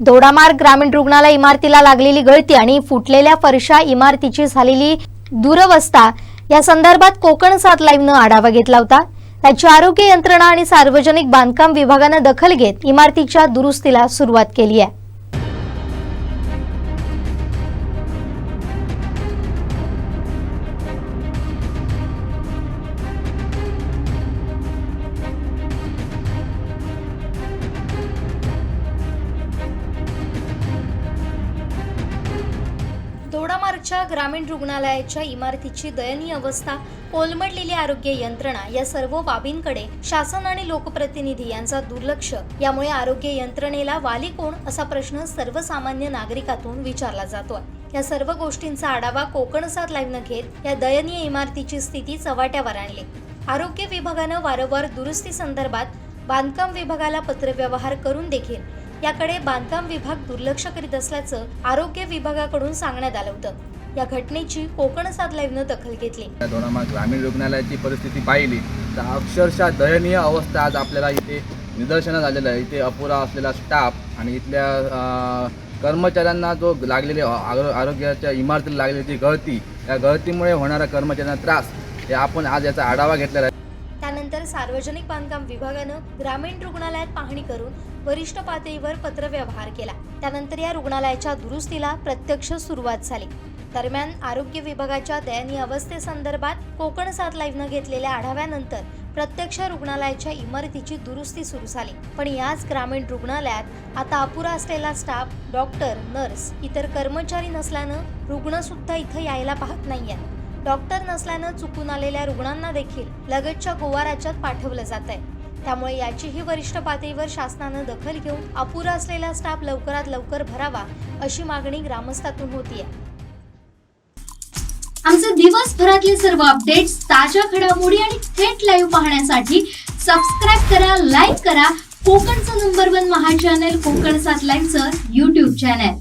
दोडामार्ग ग्रामीण रुग्णालय इमारतीला लागलेली गळती आणि फुटलेल्या फरशा इमारतीची झालेली दुरवस्था या संदर्भात कोकण सात लाईव्हनं आढावा घेतला होता. त्याची आरोग्य यंत्रणा आणि सार्वजनिक बांधकाम विभागानं दखल घेत इमारतीच्या दुरुस्तीला सुरुवात केली आहे. दोडामार्गच्या ग्रामीण रुग्णालयाच्या इमारतीची दयनीय अवस्था कोलमडलेली आरोग्य यंत्रणा या सर्व बाबींकडे शासन आणि लोकप्रतिनिधी यांचा दुर्लक्ष. यामुळे आरोग्य यंत्रणेला वाली कोण असा प्रश्न सर्वसामान्य नागरिकातून विचारला जातोय. या सर्व गोष्टींचा आढावा कोकणसात लाईव्ह घेत या दयनीय इमारतीची स्थिती चव्हाट्यावर आणली. आरोग्य विभागानं वारंवार दुरुस्ती संदर्भात बांधकाम विभागाला पत्रव्यवहार करून देखील याकडे बांधकाम विभाग दुर्लक्ष करीत असल्याचं आरोग्य विभागाकडून सांगण्यात आलं होतं. या घटनेची कोकण सात लाईव्हनं दखल घेतली. या दोडामार्ग ग्रामीण रुग्णालयाची परिस्थिती पाहिली तर अक्षरशः दयनीय अवस्था आज आपल्याला इथे निदर्शनं झालेलं आहे. इथे अपुरा असलेला स्टाफ आणि इथल्या कर्मचाऱ्यांना जो लागलेले आरो आरोग्याच्या इमारतीला लागलेली गळती या गळतीमुळे होणारा कर्मचाऱ्यांना त्रास हे आपण आज याचा आढावा घेतलेला आहे. त्यानंतर सार्वजनिक बांधकाम विभागानं ग्रामीण रुग्णालयात पाहणी करून वरिष्ठ पातळीवर पत्रव्यवहार केला. त्यानंतर या रुग्णालयाच्या दुरुस्तीला प्रत्यक्ष सुरुवात झाली. दरम्यान आरोग्य विभागाच्या दयनीय अवस्थेसंदर्भात कोकण सात लाईव्हनं घेतलेल्या आढाव्यानंतर प्रत्यक्ष रुग्णालयाच्या इमारतीची दुरुस्ती सुरू झाली. पण याच ग्रामीण रुग्णालयात आता अपुरा असलेला स्टाफ डॉक्टर नर्स इतर कर्मचारी नसल्यानं रुग्ण सुद्धा इथं यायला पाहत नाहीये डॉक्टर नसल्यानं चुकून आलेल्या रुग्णांना देखील लगतच्या गोवा राज्यात पाठवलं जात आहे. त्यामुळे याचीही वरिष्ठ पातळीवर शासनानं दखल घेऊन अपुरा असलेला स्टाफ लवकरात लवकर भरावा अशी मागणी ग्रामस्थातून होतीये. आमचे दिवसभरातले सर्व अपडेट्स ताज्या घडामोडी आणि थेट लाईव्ह पाहण्यासाठी सबस्क्राईब करा लाईक करा. कोकणचं नंबर वन महा चॅनल कोकण सात लाईव्हचं युट्यूब चॅनल